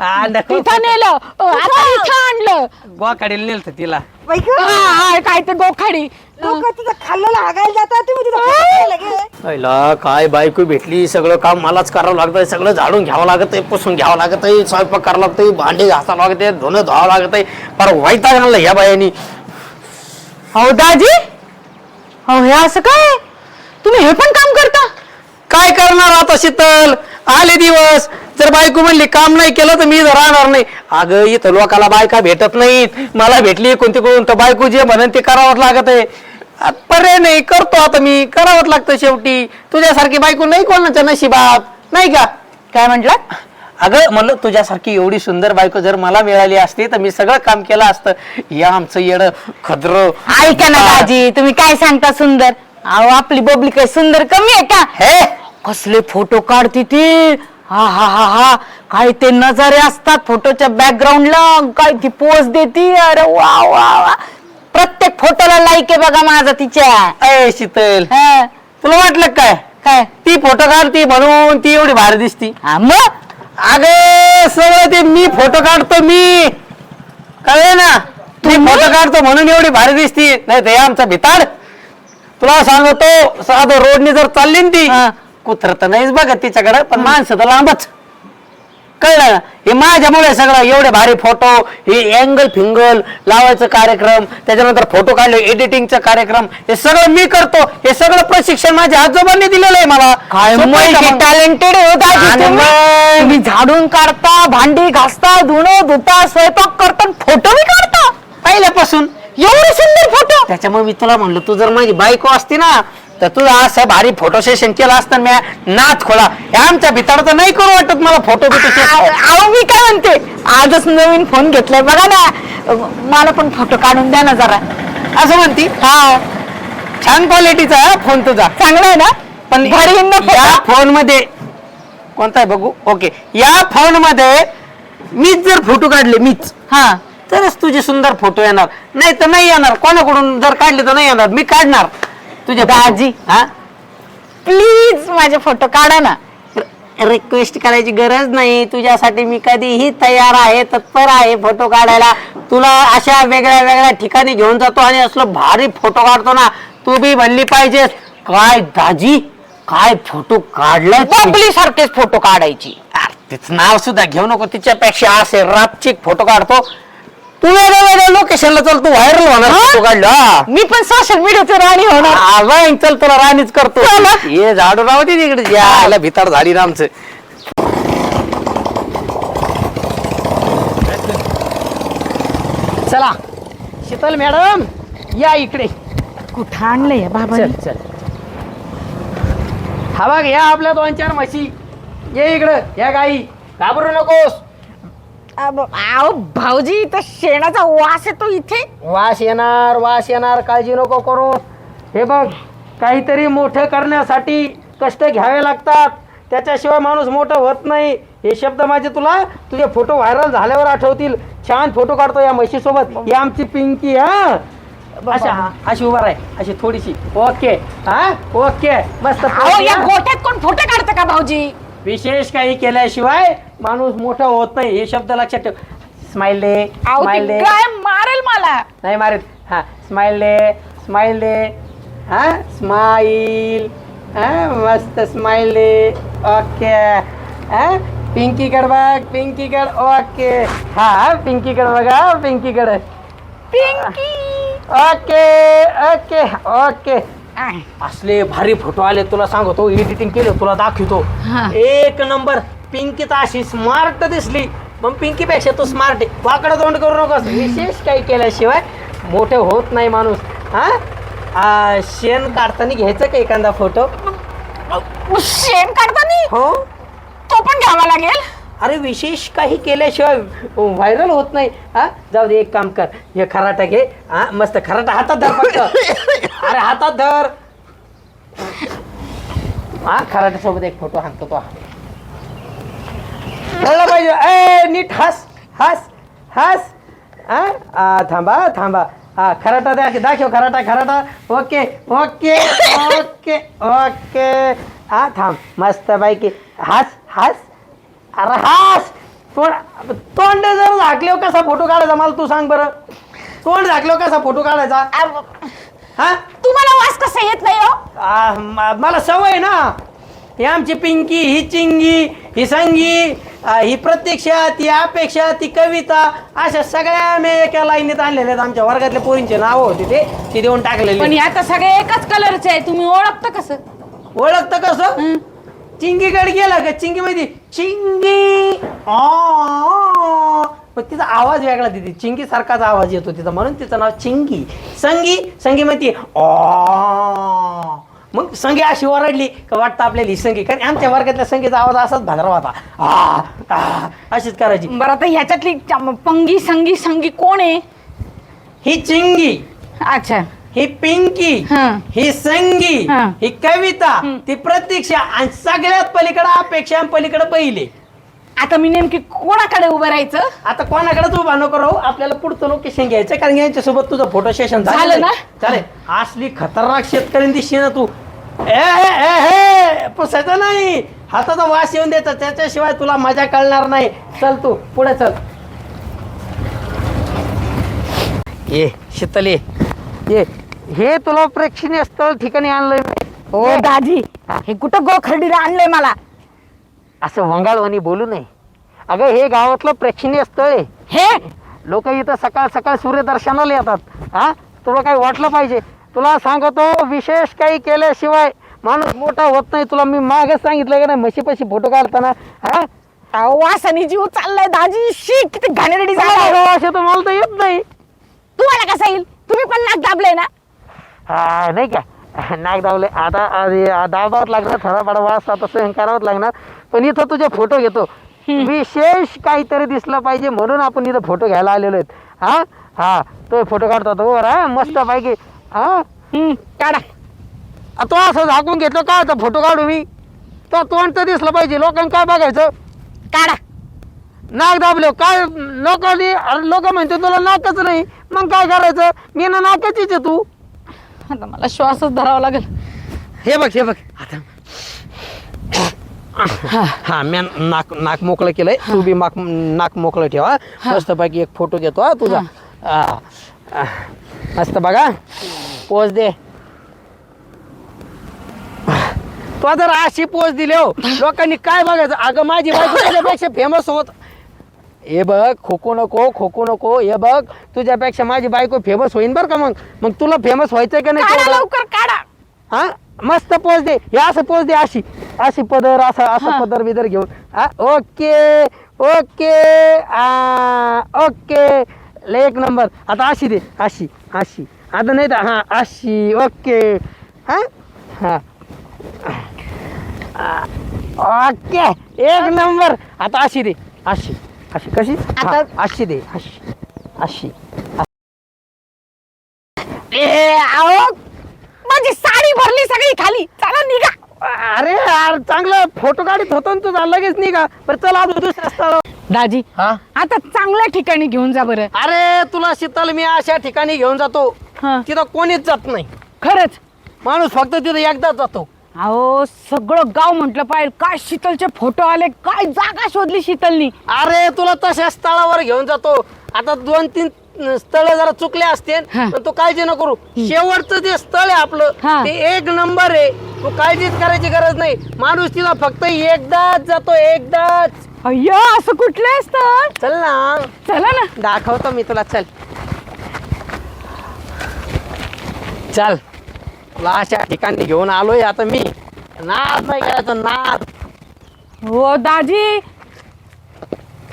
आ, नको. तिथं नेलं आता इथं आणलं. नेलत तिला. बाई ग, हा, हा, काय तर गोखाडी. लोक तिथं खाल्लेलं हागायला जातात तुम्ही तिथं खायला गे. पहिला काय बायको भेटली सगळं काम मलाच करावं लागतंय सगळं झाडून घ्यावं लागत आहे पुसून घ्यावं लागत आहे स्वयंपाक करावं लागतंय भांडे घासावं लागत आहे धुणं धुवावं लागत आहे फार वाईटा आणलं ह्या बायांनी. हो दाजी. हो हे असं काय? तुम्ही हे पण काम करता? काय करणार आता शीतल? आले दिवस. जर बायको म्हणली काम नाही केलं तर मी इथं राहणार नाही. अगं इथं लोकाला बायका भेटत नाहीत. मला भेटली कोणती कोण तर बायको जे म्हणन ते करावंच लागत आहे. आ, पर्याय नाही करतो आता मी. करावंच लागतं शेवटी. तुझ्यासारखी बायको नाही कोणाच्या नशिबात. नाही का? काय म्हंटल? अगं म्हणलं तुझ्यासारखी एवढी सुंदर बायको जर मला मिळाली असती तर मी सगळं काम केलं असतं. या आमचं येड खद्र ऐका ना दाजी तुम्ही काय सांगता सुंदर? अहो आपली बबली काय सुंदर कमी आहे का? हे? कसले फोटो काढते ती? हा हा हा हा. काय ते नजारे असतात फोटोच्या बॅकग्राऊंडला काय ती पोज देती. अरे वा वा वा. प्रत्येक फोटोला लाईक आहे बघा माझा तिच्या. अय शीतल. हा, तुला वाटलं काय? काय? ती फोटो काढती म्हणून ती एवढी भारी दिसती. हा, मग? अगं सगळं ते मी फोटो काढतो मी. कळलं ना? तू फोटो काढतो म्हणून एवढी भारी दिसती. नाही ते आमचा भिताड. तुला सांगतो साधं रोडने जर चालली ना ती हा. कुत्र तर नाहीच बघत तिच्याकडे पण माणसं तर लांबच. कळलं? ना हे माझ्यामुळे सगळं एवढे भारी फोटो हे अँगल फिंगल लावायचं कार्यक्रम त्याच्यानंतर फोटो काढले एडिटिंगचा कार्यक्रम हे सगळं मी करतो. हे सगळं प्रशिक्षण माझ्या आजोबांनी दिलेलं आहे मला. काय सोपं आहे का मग? टॅलेंटेड आणि तुम्ही. मग? तुम्ही झाडून काढता भांडी घासता धुणं धुता स्वयंपाक करता फोटो बी काढता. पहिल्यापासून. एवढे सुंदर फोटो त्याच्यामुळे मी तुला म्हणलं तू जर माझी बायको असती ना तर तुझं असं भारी फोटो सेशन केलं असतं मी नाच खोला. हे आमच्या भितर तर नाही करू वाटत मला फोटो बिटो अहो मी काय म्हणते? आजच नवीन फोन घेतलाय. बघा ना. अ, मला पण फोटो काढून द्या ना जरा. असं म्हणती? हा. छान क्वालिटीचा फोन तुझा. चांगला आहे ना? पण भारी ना या photo? फोनमध्ये कोणता आहे बघू? ओके या फोनमध्ये मीच जर फोटो काढले मीच. हा. तरच तुझे सुंदर फोटो येणार. नाही तर नाही येणार. कोणाकडून जर काढले तर नाही येणार. मी काढणार. तुझे दाजी. हा? प्लीज माझे फोटो काढा ना. रिक्वेस्ट करायची गरज नाही. तुझ्यासाठी मी कधीही तयार आहे तत्पर आहे फोटो काढायला. तुला अशा वेगळ्या वेगळ्या ठिकाणी घेऊन जातो आणि असलं भारी फोटो काढतो ना तू बी म्हणली पाहिजेस. काय दाजी? काय फोटो काढलाय तुम्ही?" बबली सारखेच फोटो काढायची. तिचं नाव सुद्धा घेऊ नको. तिच्यापेक्षा असे रापचिक फोटो काढतो. तू वेगळ्या वेगळ्या लोकेशनला चल तू व्हायरल होणार हा? फोटो काढला. मी पण सोशल मीडियाचं राणी होणार. आवाज चल तुला राणीच करतो. चला. हे झाडू राहते तिकडे. यायला भिताड झाडी ना आमचं. चला. शीतल मॅडम या इकडे. कुठं आणलंय बाबा चल चल. हा बघ या आपल्या दोन चार म्हशी. ये इकडं या गाई. घाबरू नकोस. भाऊजी तर शेणाचा वास येतो इथे. वास येणार वास येणार काळजी नको करू. हे बघ काहीतरी मोठं करण्यासाठी कष्ट घ्यावे लागतात. त्याच्याशिवाय माणूस मोठं होत नाही. हे शब्द माझे तुला तुझे फोटो व्हायरल झाल्यावर आठवतील. छान फोटो काढतो या म्हशीसोबत. ही आमची पिंकी हा? अशा अशी उभा आहे अशी थोडीशी. ओके हा? ओके. मस्त या हा? गोठ्यात कोण फोटो काढतं का भाऊजी? विशेष काही केल्याशिवाय माणूस मोठा होत नाही हे शब्द लक्षात ठेव. स्माइल दे अहो स्माइल दे. काय मारेल मला. नाही मारत हा स्माइल दे स्माइल दे. हा स्माइल हा मस्त स्माइल दे. ओके हा पिंकीकड बघ पिंकीकड ओके हा पिंकीकड बघा पिंकीकड पिंकी ओके ओके ओके असले भारी फोटो आले तुला सांगतो एडिटिंग केलं तुला दाखवतो. हा. एक नंबर पिंकी तर अशी स्मार्ट दिसली. मग पिंकी पेक्षा तू स्मार्ट आहे. वाकडं तोंड करू नकोस. विशेष काही केल्याशिवाय मोठे होत नाही माणूस. हा? शेण काढताना घ्यायचं का एखादा फोटो शेण काढतानी? हो. तो पण घ्यावा लागेल. अरे विशेष काही केल्याशिवाय व्हायरल होत नाही. हा? जाऊ दे एक काम कर. हे खराटा घे. हा? मस्त खराटा हातात धर फक्त. अरे हातात धर. हा? खराटा सोबत एक फोटो हाणतो तो. कळलं पाहिजे. ए नीट हस हस हस. हा? थांबा थांबा. हा खराटा दाख दाखव खराटा खराटा. Okay okay okay okay. हा थांब. मस्त पैकी. हस हस. अरे हास. तोंड तोंड जर झाकल्यावर कसा फोटो काढायचा? मला तू सांग बरं. तोंड झाकल्यावर कसा फोटो काढायचा? हा? तुम्हाला वास कसा येत नाही हो? आ, म- मला सवय ना. ही आमची पिंकी ही चिंगी ही संगी. ही प्रत्यक्षा ती अपेक्षा ती कविता अशा सगळ्या मी एका लाईनीत आणलेल्या आहेत. आमच्या वर्गातल्या पोरींचे नाव होते ते ती देऊन पण टाकलेले आता सगळे एकाच कलरचे आहे. तुम्ही ओळखता कसं? ओळखतं कसं? चिंगीकडे गेला का? चिंगी मध्ये चिंगी आ. पण तिचा आवाज वेगळा तिथे चिंगी सारखाच आवाज येतो तिचा. म्हणून तिचं नाव चिंगी. संगी संगी म्हणते आ. मग संगी अशी ओरडली का वाटतं आपल्याला ही संगी? कारण आमच्या वर्गातल्या संगीचा आवाज असाच भादरा होता. आ, आ, अशीच करायची. बरं आता ह्याच्यातली पंगी संगी संगी कोण आहे? ही चिंगी. अच्छा. ही पिंकी. हं. ही संगी. हं. ही कविता. ती प्रतीक्षा. आणि सगळ्यात पलीकडे अपेक्षा आणि पलीकडे पहिले आता मी नेमकी कोणाकडे उभं राहायचं? आता कोणाकडेच उभा नको राहू. आपल्याला पुढचं लोकेशन घ्यायचं कारण यांच्यासोबत तुझं फोटो सेशन झालं ना? चालेल. असली खतरनाक शेतकरी दिसते ना तू. ए हे, ए हे! पुसायचं नाही. हाताचा वास येऊन द्यायचा. त्याच्याशिवाय तुला मजा कळणार नाही. चल तू पुढे चल. ये शीतल ये. ये. हे तुला प्रेक्षणीय स्थळ ठिकाणी आणलंय मी. ओ दाजी हे कुठं गोखर्डीला आणलंय मला? असं वंगाळवानी बोलू नये. अगं हे गावातलं प्रेक्षणीय स्थळ आहे. हे? लोक इथं सकाळ सकाळ सूर्यदर्शनाला येतात. हा? तुला काही वाटलं पाहिजे? तुला सांगतो विशेष काही केल्याशिवाय माणूस मोठा होत नाही. तुला मी मागच सांगितलं का नाही? म्हशीपाशी फोटो काढताना? हा? वासानी जीव चाललाय दाजी. शी किती घाणेरडी गाव असे तर मला तर येत नाही. तुम्हाला कसा येईल? तुम्ही पण नाक दाबले ना? हा, नाही का? नाक दावले आता आधी दाबावं लागणार थोडाफार वास आता सहन करावंच लागणार. पण इथं तुझे फोटो घेतो. विशेष काहीतरी दिसलं पाहिजे म्हणून आपण इथं फोटो घ्यायला आलेलो आहेत. हा? हा. तो फोटो काढतो तो बरं हा? मस्त पैकी. हा? हम्म, काढा. आ, तो असं झाकून घेतलं. काय आता फोटो काढू मी? तो तोंड तर दिसलं पाहिजे. लोकांनी काय बघायचं? काढा. नाक दाबले. काय? लोकांनी लोक म्हणते तुला नाकच नाही. मग काय करायचं? मी ना नाकाचीच आहे तू. आता मला श्वासच धरावा लागेल. हे बघ हे बघ. आता हा. मी नाक नाक मोकळं केलंय. तू बी माक नाक मोकळं ठेवा. मस्त पैकी एक फोटो घेतो हा तुझा. हा. मस्त बघा. पोच दे. तो जर अशी पोच दिली हो. लोकांनी काय बघायचं? अगं माझी बायको तुझ्यापेक्षा फेमस होत हे बघ खोकू नको खोकू नको. हे बघ तुझ्यापेक्षा माझी बायको फेमस होईन बरं का मग? मग तुला फेमस व्हायचं का नाही काढा तेवढं? लवकर काढा. हा? मस्त पोच दे. हे असं पोच दे अशी. अशी पदर असा असा. पदर बिदर घेऊन ओके ओके आ, ओके. लय एक नंबर. आता अशी दे अशी अशी. आता नाही तर हा अशी ओके. हा? हा. ओके. एक नंबर. आता अशी दे अशी अशी. कशी? आता- अशी दे अशी अशी. ए आओ. माझी साडी भरली सगळी खाली. चला निघा. अरे यार चांगलं फोटो काढत होतो ना तुझा लगेच नाही का बरं चला आता दुसऱ्या स्थळ. दाजी हा? आता चांगल्या ठिकाणी घेऊन जा बरं. अरे तुला शीतल मी अशा ठिकाणी घेऊन जातो. हा. तिथं कोणीच जात नाही. खरंच? माणूस फक्त तिथं एकदाच जातो. अहो सगळं गाव म्हटलं पाहिजे. काय शीतलचे फोटो आले? काय जागा शोधली शीतलनी? अरे तुला तशा स्थळावर घेऊन जातो. आता दोन तीन स्थळ जरा चुकले असते हा. पण तू काळजी नको करू. शेवटचं जे स्थळ आहे आपलं हा. ते एक नंबर आहे. तू काळजीच करायची गरज नाही. माणूस तिला फक्त एकदाच जातो एकदाच. अय्या असं कुठलं असतं चल ना. चला ना. दाखवतो मी तुला चल. चल. तुला अशा ठिकाणी घेऊन आलोय आता मी. नाद नाही करायचं नाद. हो दाजी.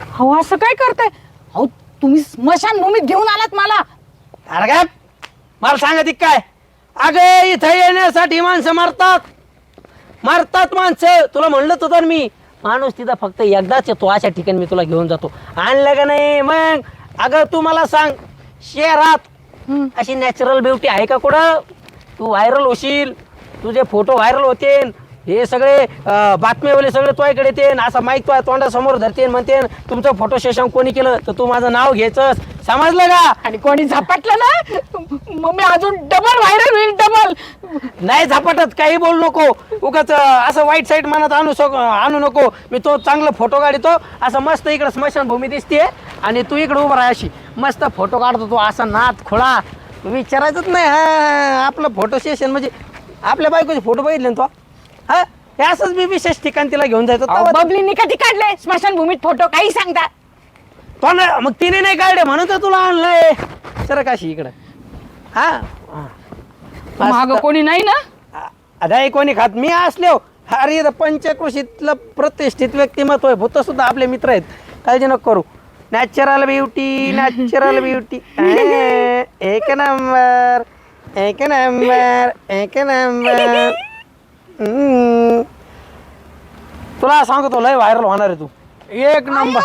अहो असं काय करताय? अहो तुम्ही स्मशानभूमीत घेऊन आलात मला. अरे काय मला सांगा ती काय? अगं इथं येण्यासाठी माणसं मरतात. मरतात माणसं. तुला म्हणलं होतं तर मी माणूस तिथं फक्त एकदाच येतो अशा ठिकाणी मी तुला घेऊन जातो. आणलं का नाही? मग अगं तू मला सांग शहरात. अशी नॅचरल ब्युटी आहे का कुठं? तू व्हायरल होशील. तुझे फोटो व्हायरल होते हे सगळे अं, बातम्यावाले सगळे तुझ्याकडे येते असा माईक तुझ्या तोंडासमोर धरते म्हणते तुमचं फोटो सेशन कोणी केलं तर तू माझं नाव घ्यायचंस. समजलं का? आणि कोणी झपाटलं ना? मग मी अजून डबल व्हायरल होईल डबल नाही झपाटत काही बोलू नको. उगाच असं वाईट साईड मनात आणू सक आणू नको. मी तो चांगला फोटो काढतो असं मस्त इकडं स्मशानभूमी दिसते आणि तू इकडे उभा राह अशी. मस्त फोटो काढतो तू असा नात खोळा. विचारायचंच नाही हा आपलं फोटो सेशन म्हणजे आपल्या बायकोचे फोटो बघितले ना तो? हा? हे असंच मी विशेष ठिकाण तिला घेऊन जायचं. तेव्हा बबलींनी कधी काढले स्मशानभूमीत फोटो काही सांगता? तो ना मग तिने नाही काढले म्हणून तर तुला आणलंय. सर काशी इकडं. हा? हा. माग. कोणी नाही ना? अरे कोणी खात. मी असले. हो. अरे इथं पंचकृषीतलं प्रतिष्ठित व्यक्तिमत्व आहे. भूत सुद्धा आपले मित्र आहेत. काळजी नको करू. नॅचरल ब्युटी नॅचरल ब्युटी एक नंबर एक नंबर एक नंबर. हम्म. तुला सांगतो लय व्हायरल होणार आहे तू. एक नंबर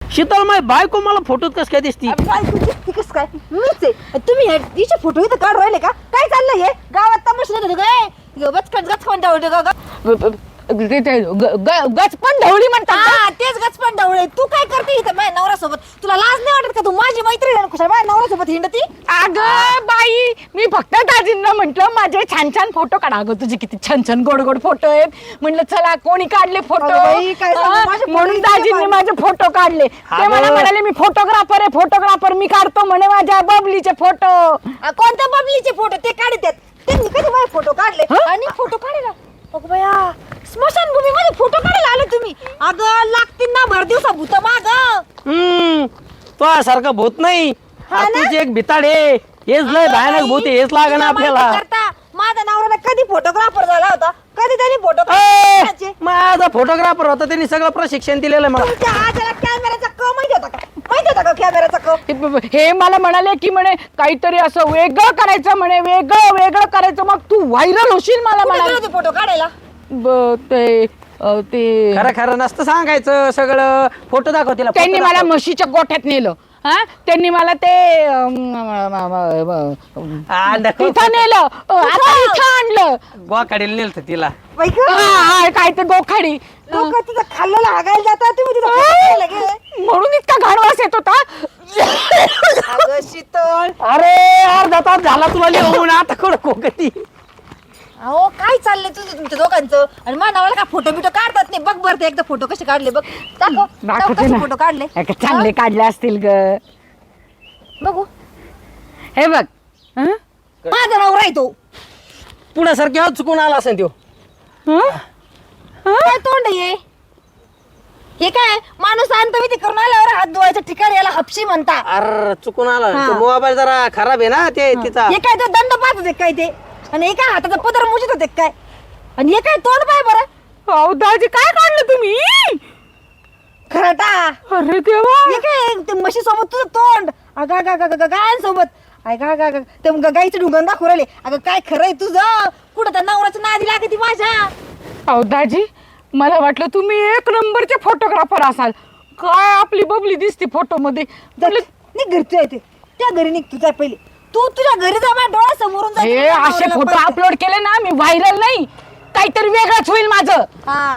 शीतल माय बायको मला फोटोत कस काय दिसती? काय? मीच आहे. तुम्ही हे तिचे फोटो इथं काढ राहिले का? काय चाललंय हे? गावात तमाशा ग- गचपण ढवळी म्हणतात. हा तेच गचपन डावळे तू काय करते इथं? माझ्या नवऱ्यासोबत. तुला लाज नाही वाटत का तू? माझी मैत्रीण आहे ना माझ्या नवऱ्यासोबत हिंडती? अगं बाई मी फक्त दाजींना म्हंटल माझे छान छान फोटो काढा. अगं तुझे किती छान छान गोड गोड फोटो आहेत. म्हटलं चला कोणी काढले फोटो अगं बाई, काय सांगू, माझे photo म्हणून इतके दाजींनी भारी. माझे फोटो काढले. ते अगं. मला म्हणाले मी फोटोग्राफर आहे फोटोग्राफर मी काढतो म्हणे माझ्या बबलीचे फोटो कोणत्या बबलीचे फोटो ते काढतात त्यांनी कधी माझे फोटो काढले? हं? आणि फोटो काढायला अगं बया स्मशानभूमी मध्ये फोटो काढायला आले तुम्ही. अगं लागतील ना भर दिवसा भूत माग. हम्म तो सारखं भूत नाही. हा ना? एक भिताड आहे. हेच लय भयानक भूत आहे, हेच लागण आपल्याला. माझा नवरा कधी फोटोग्राफर झाला होता? कधी त्यांनी फोटो ए, माझा फोटोग्राफर होता त्यांनी सगळं प्रशिक्षण दिलेलं आहे मला. तुमच्या आजाला कॅमेराचा क माहिती होता का? माहिती होता का कॅमेराचा क हे ब- ब- हे मला म्हणाले की म्हणे काहीतरी असं वेगळं करायचं म्हणे वेगळं वेगळं करायचं. मग तू व्हायरल होशील मला कुठे गेले म्हणाले होते फोटो काढायला? ब- ते अ, ते खरं खरं नसतं सांगायचं सगळं. फोटो दाखव तिला त्यांनी मला दाखव. म्हशीच्या गोठ्यात नेलं. हा? त्यांनी मला ते अम, अम, आ, नको. तिथं नेलं. अ, आता इथं आणलं. गोवाकडेला नेलत तिला. बाई हा, हा, काय ते गोखाडी. लोक तिथं खाल्लेलं हागायला जातात तुम्ही तिथं गेले. म्हणून इतका घाणवास येत होता. अगं शीतल. अरे अर्धा तास झाला तुला लिहून. आता कडको कधी अहो काय चाललंय तुझं तुमच्या दोघांचं? आणि माझ्या नावाला का फोटो बिटो काढतात नाही? बघ बरं ते एकदा फोटो कसे काढले बघ. दाखव. दाखव दाखवते कसे ना. फोटो काढले. चांगले काढले असतील ग. बघू. हे बघ. हं? माझा नवरा आहे तो. पुढे सारखे चुकून आला असेल तो हं? काय तोंड आहे हे? हे काय? माणूस आणतो मी ते करून आल्यावर हात धुवायचं ठिकाण याला हपशी म्हणता. अरे चुकून आला. हा. तो मोबाईल जरा खराब आहे ना ते तिचा. हे काय ते दंड पाहत होते काय ते? आणि काय हाताचा पदर मुजत होते काय? आणि हे काय तोंड पाय बरं? अहो दाजी काय काढलं तुम्ही? खराटा अरे देवा! हे काय ते म्हशी सोबत तुझं तोंड? अगं अगं अगं अगं गायांसोबत. अय गा गा गा ते ग- गाईचं ढुंगण दाखवू राहिले. अगं काय खरंय तुझं? कुठं त्या नवऱ्याचं नादी लागते माझ्या? अहो दाजी मला वाटलं तुम्ही एक नंबरचे फोटोग्राफर असाल. काय आपली बबली दिसते फोटो मध्ये? जा, निघ घरी तुझ्या इथे. त्या घरी निघ तुझ्या पहिले. तू तुझ्या घरी जा माझ्या डोळ्यासमोरून जा. हे तुझ्या असे नवऱ्याला फोटो. अपलोड केले ना मी व्हायरल नाही काहीतरी वेगळंच होईल माझं हा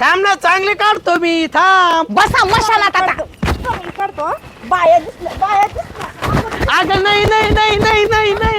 थांब ना चांगले काढतो मी थांब बसा मशालात आता काढतो, काढतो. बाया दिसल्या बाया दिसल्या अगं नाही नाही नाही नाही नाही नाही